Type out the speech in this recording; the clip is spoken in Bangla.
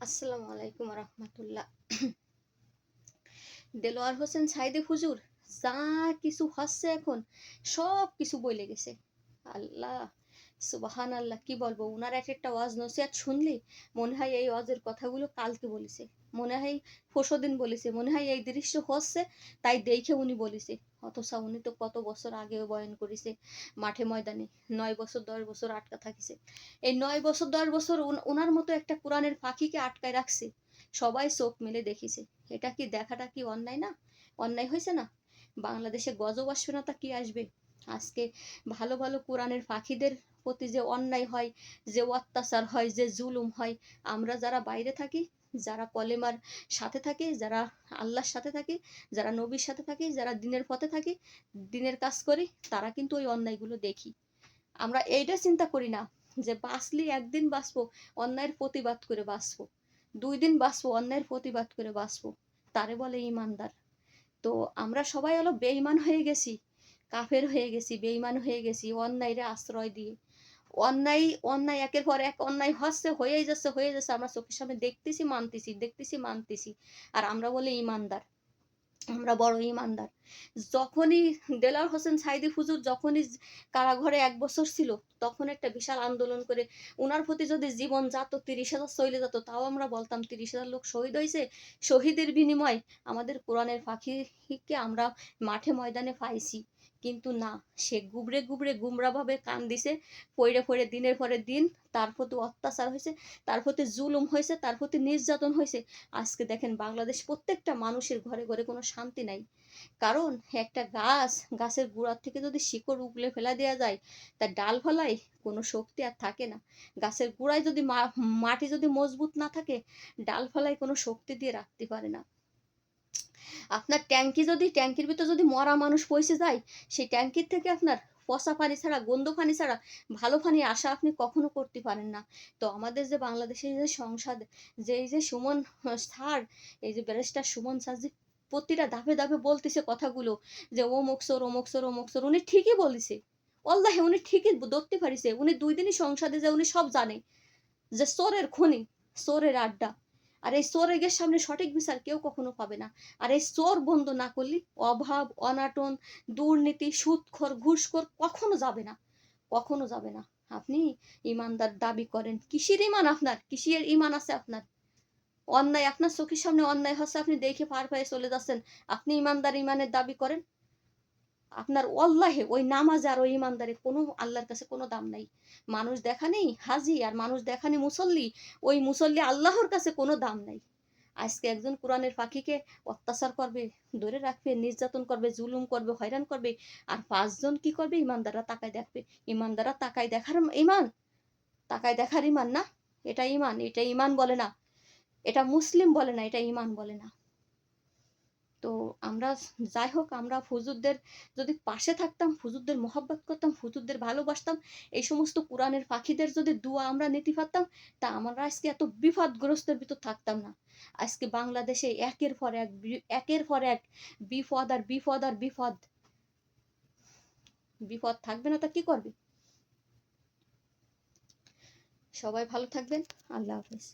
আসসালামু আলাইকুম রহমতুল্লাহ। দেলোয়ার হোসেন সাইদে হুজুর, যা কিছু হচ্ছে এখন সব কিছু বলে গেছে। আল্লাহ সুবাহান আল্লাহ কি বলব? ওনার এক একটা ওয়াজ নসিহাত শুনলি মনে হয় এই ওয়াজের কথাগুলো কালকে বলেছে। মনে হয় পরশুদিন বলেছে, মনে হয় এই দৃশ্য হচ্ছে, তাই দেখে উনি বলেছে। অথচ উনি তো কত বছর আগেও বয়ান করেছে, মাঠে ময়দানে নয় বছর, দশ বছর আটকা থাকিছে। এই নয় বছর, দশ বছর ওনার মতো একটা কোরআনের পাখিকে আটকায় রাখছে, সবাই চোখ মেলে দেখিছে। এটা কি দেখাটা কি অন্যায় না? অন্যায় হয়েছে না? বাংলাদেশে গজব আসবে না তা কি আসবে? আজকে ভালো ভালো কোরআনের পাখিদের প্রতি যে অন্যায় হয়, যে অত্যাচার হয়, যে জুলুম হয়, আমরা যারা বাইরে থাকি, যারা কলেমার সাথে থাকি, যারা আল্লাহর সাথে থাকি, যারা নবীর সাথে থাকি, যারা দিনের পথে থাকি, দিনের কাজ করি, তারা কিন্তু ওই অন্যায়গুলো দেখি। আমরা এইটা চিন্তা করি না যে বাঁচলি একদিন বাঁচবো, অন্যায়ের প্রতিবাদ করে বাঁচবো। দুই দিন বাঁচবো, অন্যায়ের প্রতিবাদ করে বাঁচবো। তারে বলে ইমানদার। তো আমরা সবাই হলো বেঈমান হয়ে গেছি, কাফের হয়ে গেছি, বেঈমান হয়ে গেছি, অন্যায়ের আশ্রয় দিয়ে। অন্যায় অন্যায়, একের পর এক অন্যায় হচ্ছে, হয়েই যাচ্ছে হয়ে যাচ্ছে। আমরা চোখের সামনে দেখতেছি, মানতেছি দেখতেছি, মানতেছি। আর আমরা বলি ইমানদার। আমরা বড় ইমানদার। যখনই দেলার হোসেন সাইদি ফুজুর যখনই কারাঘরে এক বছর ছিল, তখন একটা বিশাল আন্দোলন করে উনার প্রতি যদি জীবন যাত, তিরিশ হাজার চলে যেত, তাও আমরা বলতাম, তিরিশ হাজার লোক শহীদ হয়েছে, শহীদের বিনিময় আমাদের কোরআনের পাখিকে আমরা মাঠে ময়দানে পাইছি। কিন্তু না, সে গুবড়ে গুবড়ে গুমরাভাবে কান দিছে পড়ে পড়ে দিনের পরে দিন তার প্রতি অত্যাচার হয়েছে, তার প্রতি জুলুম হয়েছে, তার প্রতি নির্যাতন হয়েছে। আজকে দেখেন বাংলাদেশ প্রত্যেকটা মানুষের ঘরে ঘরে কোনো শান্তি নাই। কারণ একটা গাছ, গাছের গোড়ার থেকে যদি শিকড় উগলে ফেলা দেওয়া যায়, তার ডাল ফলায় কোনো শক্তি আর থাকে না। গাছের গোড়ায় যদি মাটি যদি মজবুত না থাকে, ডাল ফলায় কোনো শক্তি দিয়ে রাখতে পারে না। আপনার ট্যাঙ্কি যদি, ট্যাঙ্কির ভিতর যদি মরা মানুষ পৌঁছে যায়, সেই ট্যাঙ্কির থেকে আপনার পচা পানি ছাড়া, গন্ধ পানি ছাড়া, ভালো পানি আশা আপনি কখনো করতে পারেন না। তো আমাদের যে বাংলাদেশের যে সংসদ, যে এই যে সুমন, স্যার, এই যে ব্যারিস্টার সুমন স্যার যে প্রতিটা ধাপে ধাপে বলতেছে কথাগুলো, যে ও মুকসর ও মুকসর ও মুকসর উনি ঠিকই বলিছে। অল্লাহে উনি ঠিকই ধরতে পারিছে। উনি দুই দিনই সংসদে যে উনি সব জানে। যে চোরের খনি, চোরের আড্ডা। আর এই চোরের সামনে সঠিক বিচার কেউ কখনো পাবে না। আর এই চোর বন্ধ না করলে অভাব, অনাটন, দুর্নীতি সুদখোর ঘুষখোর কখনো যাবে না। কখনো যাবে না। আপনি ইমানদার দাবি করেন, কিসের ইমান আপনার? কিসের ইমান আছে আপনার? অন্যায় আপনার চোখের সামনে অন্যায় হচ্ছে, আপনি দেখে পার পেয়ে চলে যাচ্ছেন। আপনি ইমানদার ইমানের দাবি করেন আপনার অল্লাহে ওই নামাজ আর ওই ইমানদারে কোনো আল্লাহর কাছে কোনো দাম নাই। মানুষ দেখা নেই, হাজি, আর মানুষ দেখা নেই মুসল্লি, ওই মুসল্লি আল্লাহর কাছে কোনো দাম নাই। আজকে একজন কোরআনের পাখিকে অত্যাচার করবে, ধরে রাখবে, নির্যাতন করবে, জুলুম করবে, হয়রান করবে, আর পাঁচজন কি করবে? ইমানদাররা তাকায় দেখবে। ইমানদাররা তাকায় দেখার ইমান। তাকায় দেখার ইমান না, এটা ইমান এটা ইমান বলে না। এটা মুসলিম বলে না, এটা ইমান বলে না। তো আমরা যাই হোক আমরা হুজুরদের যদি পাশে থাকতাম, হুজুরদের মহব্বত করতাম, হুজুরদের ভালোবাসতাম, এই সমস্ত কোরআনের পাখিদের যদি দুয়া আমরা নিতে পারতাম, তা আমরা আজকে এত বিপদগ্রস্তের ভিতর থাকতাম না। আজকে বাংলাদেশে একের পর এক একের পর এক বিপদ আর বিপদ আর বিপদ। বিপদ থাকবে না তা কি করবে? সবাই ভালো থাকবেন। আল্লাহ হাফেজ।